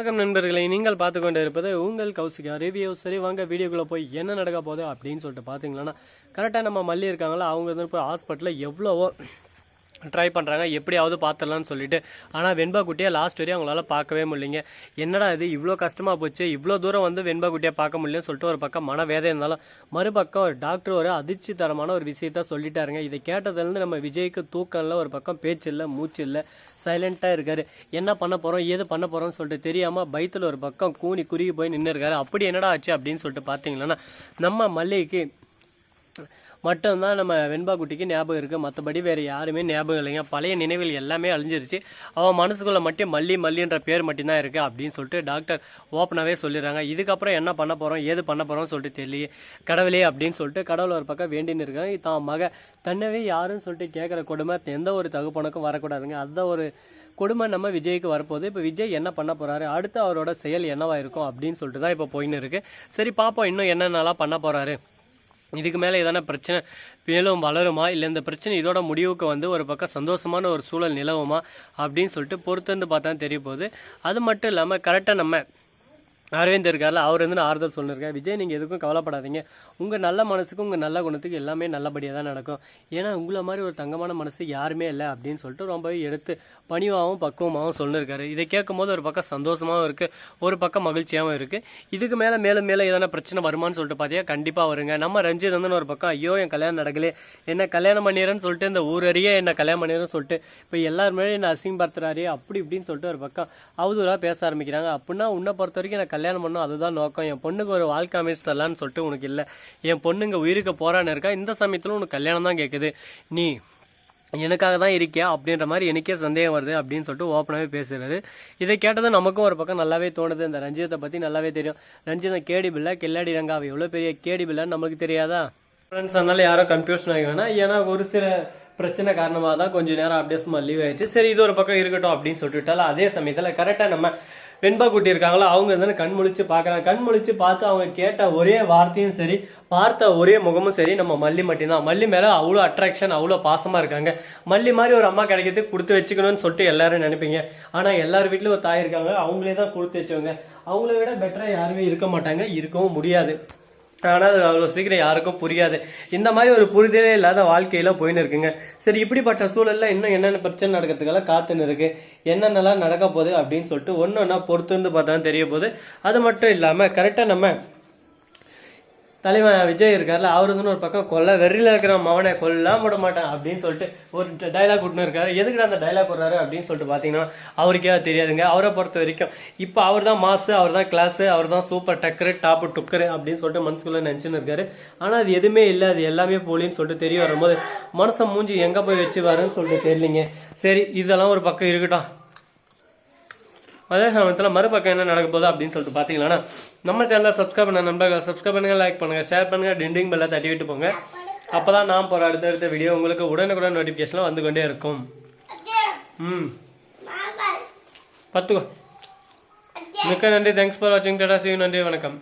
வணக்கம் நண்பர்களை நீங்கள் பார்த்து கொண்டு இருப்பது உங்கள் கௌசிகா ரிவ்யூ சரி வாங்க வீடியோக்குள்ளே போய் என்ன நடக்க போகுது அப்படின்னு சொல்லிட்டு பார்த்தீங்கன்னா கரெக்டாக நம்ம மல்லி இருக்காங்களா அவங்க வந்து இப்போ ஹாஸ்பிட்டலில் எவ்வளவோ ட்ரை பண்ணுறாங்க எப்படியாவது பார்த்துடலாம்னு சொல்லிட்டு. ஆனால் வெண்பா குட்டியை லாஸ்ட் வரையும் அவங்களால பார்க்கவே முடியலைங்க. என்னடா இது இவ்வளோ கஷ்டமாக போச்சு இவ்வளோ தூரம் வந்து வெண்பா குட்டியை பார்க்க முடியலன்னு சொல்லிட்டு ஒரு பக்கம் மனவேதை இருந்தாலும் மறுபக்கம் டாக்டர் ஒரு அதிர்ச்சி தரமான ஒரு விஷயத்த சொல்லிட்டாருங்க. இதை கேட்டதுலேருந்து நம்ம விஜய்க்கு தூக்கம் இல்லை ஒரு பக்கம் பேச்சு இல்லை மூச்சு இல்லை. சைலண்ட்டாக இருக்காரு. என்ன பண்ண போகிறோம் ஏது பண்ண போகிறோம்னு சொல்லிட்டு தெரியாமல் பயத்தில் ஒரு பக்கம் கூனி குறுகி போய் நின்று இருக்காரு அப்படி என்னடா ஆச்சு அப்படின்னு சொல்லிட்டு பார்த்தீங்கன்னா நம்ம மல்லிகைக்கு மட்டும்தான் நம்ம வெண்பா குட்டிக்கு ஞாபகம் இருக்குது மற்றபடி வேறு யாருமே ஞாபகம் இல்லைங்க. பழைய நினைவில் எல்லாமே அழிஞ்சிருச்சு. அவன் மனசுக்குள்ளே மட்டும் மல்லி மல்லின்ற பேர் மட்டும்தான் இருக்குது அப்படின்னு சொல்லிட்டு டாக்டர் ஓப்பனாகவே சொல்லிடுறாங்க. இதுக்கப்புறம் என்ன பண்ண போகிறோம் ஏது பண்ண போகிறோம்னு சொல்லிட்டு தெரியலையே. கடவுளே அப்படின்னு சொல்லிட்டு கடவுள் ஒரு பக்கம் வேண்டின்னு இருக்காங்க. தான் மக தன்னவே யாருன்னு சொல்லிட்டு கேட்குற கொடுமை எந்த ஒரு தகுப்பனுக்கும் வரக்கூடாதுங்க. அதுதான் ஒரு கொடுமை நம்ம விஜய்க்கு வரப்போகுது. இப்போ விஜய் என்ன பண்ண போகிறாரு அடுத்து அவரோட செயல் என்னவா இருக்கும் அப்படின்னு சொல்லிட்டு தான் இப்போ போயின்னு இருக்குது சரி பார்ப்போம் இன்னும் என்னென்னலாம் பண்ண போகிறாரு இதுக்கு மேலே எதனா பிரச்சனை மேலும் வளருமா? இல்லை இந்த பிரச்சனை இதோட முடிவுக்கு வந்து ஒரு பக்கம் சந்தோஷமான ஒரு சூழல் நிலவுமா? அப்படின்னு சொல்லிட்டு பொறுத்திருந்து பார்த்தா தெரிய போகுது. அது மட்டும் இல்லாமல் கரெக்டாக நம்ம அரவிந்த் இருக்கார்ல அவர் வந்து நான் ஆறுதல் சொல்லியிருக்கேன் விஜய் நீங்கள் எதுக்கும் கவலைப்படாதீங்க. உங்கள் நல்ல மனசுக்கு உங்கள் நல்ல குணத்துக்கு எல்லாமே நல்லபடியாக தான் நடக்கும். ஏன்னா உங்களை மாதிரி ஒரு தங்கமான மனசு யாருமே இல்லை அப்படின்னு சொல்லிட்டு ரொம்பவே எடுத்து பணிவாகவும் பக்குவமாகவும் சொல்லியிருக்காரு இதை கேட்கும்போது ஒரு பக்கம் சந்தோஷமாகவும் இருக்குது ஒரு பக்கம் மகிழ்ச்சியாகவும் இருக்குது இதுக்கு மேலே மேலும் மேலே எதனா பிரச்சனை வருமான்னு சொல்லிட்டு பார்த்தியா கண்டிப்பாக வருங்க. நம்ம ரஞ்சித் வந்து ஒரு பக்கம் ஐயோ என் கல்யாணம் நடக்கலையே. என்ன கல்யாணம் பண்ணிடுறேன்னு சொல்லிட்டு இந்த ஊரறிய என்ன கல்யாணம் பண்ணிடுறேன்னு சொல்லிட்டு இப்போ எல்லாருமே என்ன அசிங்கப்படுத்துறாரு அப்படி இப்படின்னு சொல்லிட்டு ஒரு பக்கம் அவதூறாக பேச ஆரம்பிக்கிறாங்க. அப்படின்னா உன்னை பொறுத்த வரைக்கும் எனக்கு கல்யாணம் பண்ணும் அதுதான் நோக்கம். என் பொண்ணுக்கு ஒரு வாழ்க்கை அமைச்சு தரலான்னு சொல்லிட்டு உனக்கு இல்லை. என் பொண்ணுங்க உயிருக்கு போறான்னு இருக்கா? இந்த சமயத்தில் உனக்கு கல்யாணம் தான் கேட்குது நீ எனக்காக தான் இருக்கியா? அப்படின்ற மாதிரி எனக்கே சந்தேகம் வருது அப்படின்னு சொல்லிட்டு ஓப்பனாகவே பேசுகிறது இதை கேட்டது நமக்கும் ஒரு பக்கம் நல்லாவே தோணுது. இந்த ரஞ்சிதத்தை பற்றி நல்லாவே தெரியும். ரஞ்சிதம் கேடி பிள்ளை கில்லாடி ரங்காவை எவ்வளோ பெரிய கேடி பிள்ளைன்னு நமக்கு தெரியாதா? ஃப்ரெண்ட்ஸ் அதனால யாரும் கன்ஃபியூஷன் ஆகி வேணா ஏன்னா ஒரு சில பிரச்சனை காரணமாக தான் கொஞ்சம் நேரம் அப்படியே சும்மா லீவ் ஆயிடுச்சு. சரி இது ஒரு பக்கம் இருக்கட்டும் அப்படின்னு சொல்லிட்டு அதே சமயத்தில் கரெக்டாக நம்ம வெண்பா குட்டி இருக்காங்களோ அவங்க இருந்தாலும் கண் முழிச்சு பார்க்குறாங்க கண் முழிச்சு பார்த்து அவங்க கேட்ட ஒரே வார்த்தையும் சரி பார்த்த ஒரே முகமும் சரி நம்ம மல்லி மட்டும்தான். மல்லி மேலே அவ்வளோ அட்ராக்ஷன் அவ்வளோ பாசமாக இருக்காங்க. மல்லி மாதிரி ஒரு அம்மா கிடைக்கிறதுக்கு கொடுத்து வச்சுக்கணும்னு சொல்லிட்டு எல்லாரும் நினைப்பீங்க. ஆனால் எல்லார் வீட்லையும் ஒரு தாய் இருக்காங்க அவங்களே தான் கொடுத்து வச்சவங்க. அவங்கள விட பெட்டராக யாருமே இருக்க மாட்டாங்க இருக்கவும் முடியாது. ஆனால் அது அவ்வளோ சீக்கிரம் யாருக்கும் புரியாது. இந்த மாதிரி ஒரு புரிதலே இல்லாத வாழ்க்கையில போயின்னு இருக்குங்க. சரி இப்படிப்பட்ட சூழலில் இன்னும் என்னென்ன பிரச்சனை நடக்கிறதுக்கெல்லாம் காத்துன்னு இருக்குது என்னென்னலாம் நடக்க போகுது அப்படின்னு சொல்லிட்டு ஒன்று ஒன்றா பொறுத்து வந்து பார்த்தா தெரிய போகுது. அது மட்டும் இல்லாமல் கரெக்டாக நம்ம தலைவன் விஜய் இருக்கார்ல அவர் ஒரு பக்கம் கொல்ல வெறியில இருக்கிற மவனை கொல்லாம் விட மாட்டேன் அப்படின்னு சொல்லிட்டு ஒரு டைலாக் விட்டுன்னு இருக்காரு. எதுக்கு அந்த டைலாக் விடுறாரு அப்படின்னு சொல்லிட்டு பாத்தீங்கன்னா அவருக்கே தெரியாதுங்க. அவரை பொறுத்த வரைக்கும் இப்போ அவர் தான் மாசு அவர் தான் கிளாஸ் அவர் தான் சூப்பர் டக்கரு டாப்பு டுக்கரு அப்படின்னு சொல்லிட்டு மனசுக்குள்ள நினைச்சுன்னு இருக்காரு. ஆனா அது எதுவுமே இல்லை. அது எல்லாமே போலின்னு சொல்லிட்டு தெரிய வரும்போது மனசை மூஞ்சி எங்க போய் வச்சு வரேன்னு சொல்லிட்டு தெரியலிங்க. சரி இதெல்லாம் ஒரு பக்கம் இருக்கட்டும். அதே சமயத்தில் மறுபக்கம் என்ன நடக்க போகுது அப்படின்னு சொல்லிட்டு பார்த்தீங்கன்னா நம்ம சேனலை சப்ஸ்கிரைப் பண்ண நண்பர்கள் சப்ஸ்கிரைப் பண்ணுங்க லைக் பண்ணுங்க ஷேர் பண்ணுங்க டிண்டிங் பெல்ல தட்டி விட்டு போங்க. அப்பதான் நான் போற அடுத்தடுத்த வீடியோ உங்களுக்கு உடனுக்குடன் நோட்டிஃபிகேஷன் வந்து கொண்டே இருக்கும். ம். பத்துக்கோ மிக்க நன்றி. தேங்க்ஸ் ஃபார் வாட்சிங் டாடா சி நன்றி வணக்கம்.